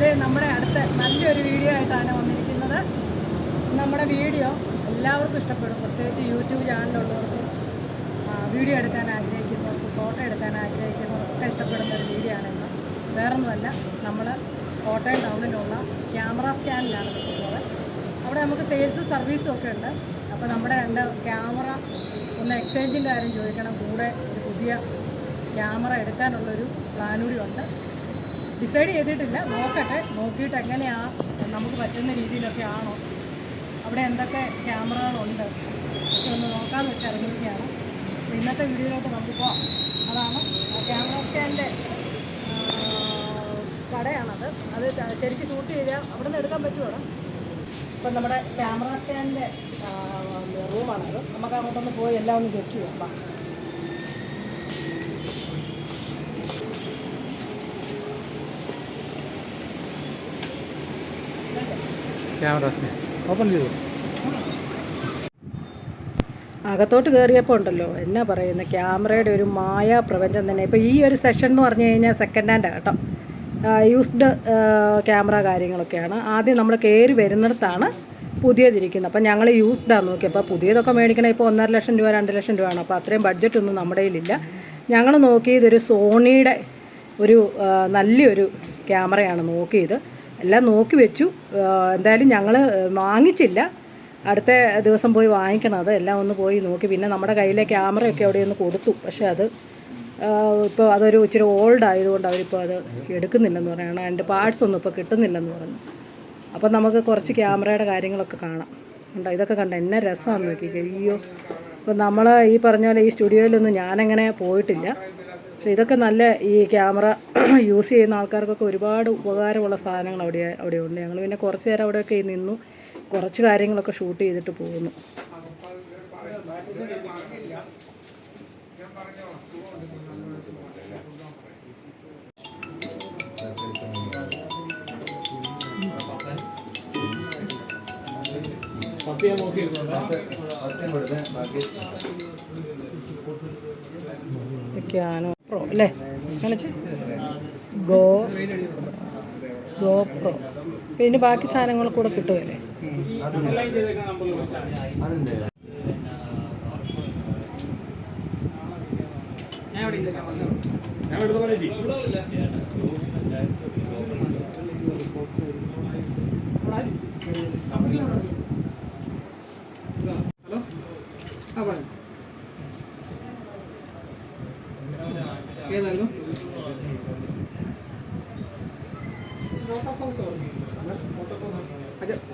അത് നമ്മുടെ അടുത്ത നല്ലൊരു വീഡിയോ ആയിട്ടാണ് വന്നിരിക്കുന്നത്. നമ്മുടെ വീഡിയോ എല്ലാവർക്കും ഇഷ്ടപ്പെടും. പ്രത്യേകിച്ച് യൂട്യൂബ് ചാനലുള്ളവർക്ക് വീഡിയോ എടുക്കാൻ ആഗ്രഹിക്കുന്നവർക്ക് ഫോട്ടോ എടുക്കാൻ ആഗ്രഹിക്കുന്നവർക്കൊക്കെ ഇഷ്ടപ്പെടുന്ന ഒരു വീഡിയോ ആണെന്ന് വേറൊന്നുമല്ല നമ്മൾ കോട്ടയം ടൗണിലുള്ള ക്യാമറ സ്കാനിലാണ് നിൽക്കുന്നത്. അവിടെ നമുക്ക് സെയിൽസ് സർവീസും ഒക്കെ ഉണ്ട്. അപ്പോൾ നമ്മുടെ രണ്ട് ക്യാമറ ഒന്ന് എക്സ്ചേഞ്ചിന്റെ കാര്യം ചോദിക്കണം. കൂടെ ഒരു പുതിയ ക്യാമറ എടുക്കാനുള്ളൊരു പ്ലാനൂടി ഉണ്ട്. ഡിസൈഡ് ചെയ്തിട്ടില്ല. നോക്കട്ടെ നോക്കിയിട്ട് എങ്ങനെയാണ് നമുക്ക് പറ്റുന്ന രീതിയിലൊക്കെ ആണോ? അവിടെ എന്തൊക്കെ ക്യാമറകളുണ്ട്? ഒന്ന് നോക്കാമെന്ന് വെച്ച് ഇറങ്ങിയിരിക്കുകയാണ്. ഇന്നത്തെ വീഡിയോയിലോട്ട് നമുക്ക് പോവാം. അതാണ് ക്യാമറ സ്റ്റാൻഡിന്റെ കടയാണത്. അത് ശരിക്കും ഷൂട്ട് ചെയ്താൽ അവിടെ നിന്ന് എടുക്കാൻ പറ്റുമോ ഇപ്പം നമ്മുടെ ക്യാമറ സ്റ്റാൻഡിന്റെ റൂമാണത്. നമുക്ക് അങ്ങോട്ടൊന്ന് പോയി എല്ലാം ഒന്ന് ചെക്ക് ചെയ്യാം. വാ. ക്യാമറ സ്കാൻ ഓപ്പൺ ചെയ്തു. അകത്തോട്ട് കയറിയപ്പോൾ ഉണ്ടല്ലോ എന്നാ പറയുന്നത് ക്യാമറയുടെ ഒരു മായാ പ്രപഞ്ചം തന്നെ. ഇപ്പോൾ ഈ ഒരു സെഷൻ എന്ന് പറഞ്ഞു കഴിഞ്ഞാൽ സെക്കൻഡ് ഹാൻഡാണ് കേട്ടോ. യൂസ്ഡ് ക്യാമറ കാര്യങ്ങളൊക്കെയാണ്. ആദ്യം നമ്മൾ കയറി വരുന്നിടത്താണ് പുതിയതിരിക്കുന്നത്. അപ്പം ഞങ്ങൾ യൂസ്ഡാണ് നോക്കി. അപ്പോൾ പുതിയതൊക്കെ മേടിക്കണേ ഇപ്പോൾ ഒന്നര ലക്ഷം രൂപ രണ്ട് ലക്ഷം രൂപയാണ്. അപ്പോൾ അത്രയും ബഡ്ജറ്റ് ഒന്നും നമ്മുടെ കയ്യിലില്ല. ഞങ്ങൾ നോക്കിയത് ഒരു സോണിയുടെ ഒരു നല്ലൊരു ക്യാമറയാണ് നോക്കിയത്. എല്ലാം നോക്കി വെച്ചു. എന്തായാലും ഞങ്ങൾ വാങ്ങിച്ചില്ല. അടുത്ത ദിവസം പോയി വാങ്ങിക്കണം. അത് എല്ലാം ഒന്ന് പോയി നോക്കി. പിന്നെ നമ്മുടെ കയ്യിലെ ക്യാമറയൊക്കെ അവിടെ ഒന്ന് കൊടുത്തു. പക്ഷേ അത് ഇപ്പോൾ അതൊരു ഇച്ചിരി ഓൾഡ് ആയതുകൊണ്ട് അവരിപ്പോൾ അത് എടുക്കുന്നില്ലെന്ന് പറയണം അതിന്റെ പാർട്സ് ഒന്നും ഇപ്പോൾ കിട്ടുന്നില്ലെന്ന് പറഞ്ഞു. അപ്പം നമുക്ക് കുറച്ച് ക്യാമറയുടെ കാര്യങ്ങളൊക്കെ കാണാം. ഉണ്ടോ ഇതൊക്കെ കണ്ട? എന്നെ രസമാണെന്ന് നോക്കി അയ്യോ. ഇപ്പം നമ്മൾ ഈ പറഞ്ഞ പോലെ ഈ സ്റ്റുഡിയോയിലൊന്നും ഞാനങ്ങനെ പോയിട്ടില്ല. പക്ഷേ ഇതൊക്കെ നല്ല ഈ ക്യാമറ യൂസ് ചെയ്യുന്ന ആൾക്കാർക്കൊക്കെ ഒരുപാട് ഉപകാരമുള്ള സാധനങ്ങൾ അവിടെ അവിടെ ഉണ്ട് ഞങ്ങൾ പിന്നെ കുറച്ച് നേരം അവിടെയൊക്കെ നിന്നു. കുറച്ച് കാര്യങ്ങളൊക്കെ ഷൂട്ട് ചെയ്തിട്ട് പോകുന്നു. ഇതൊക്കെയാണ് പ്രോ അല്ലേ? ഗോ ഗോ പ്രോ പിന്നെ ബാക്കി സാധനങ്ങൾ കൂടെ കിട്ടുമല്ലേ ഹലോ ഏതായിരുന്നു?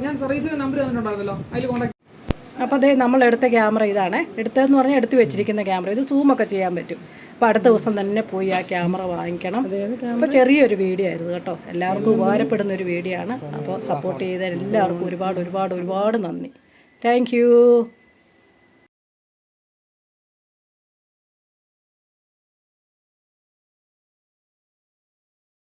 ഞാൻ സർവീസിന്റെ നമ്പർ തന്നിട്ടുണ്ടായിരുന്നല്ലോ. അതിൽ കോൺടാക്ട് അപ്പോൾ അതേ നമ്മൾ എടുത്ത ക്യാമറ ഇതാണ്. എടുത്തതെന്ന് പറഞ്ഞാൽ എടുത്തു വെച്ചിരിക്കുന്ന ക്യാമറ ഇത് സൂമൊക്കെ ചെയ്യാൻ പറ്റും. അപ്പോൾ അടുത്ത ദിവസം തന്നെ പോയി ആ ക്യാമറ വാങ്ങിക്കണം. അപ്പോൾ ചെറിയൊരു വീഡിയോ ആയിരുന്നു കേട്ടോ. എല്ലാവർക്കും ഉപകാരപ്പെടുന്ന ഒരു വീഡിയോ ആണ്. അപ്പോൾ സപ്പോർട്ട് ചെയ്ത എല്ലാവർക്കും ഒരുപാട് ഒരുപാട് ഒരുപാട് നന്ദി. താങ്ക്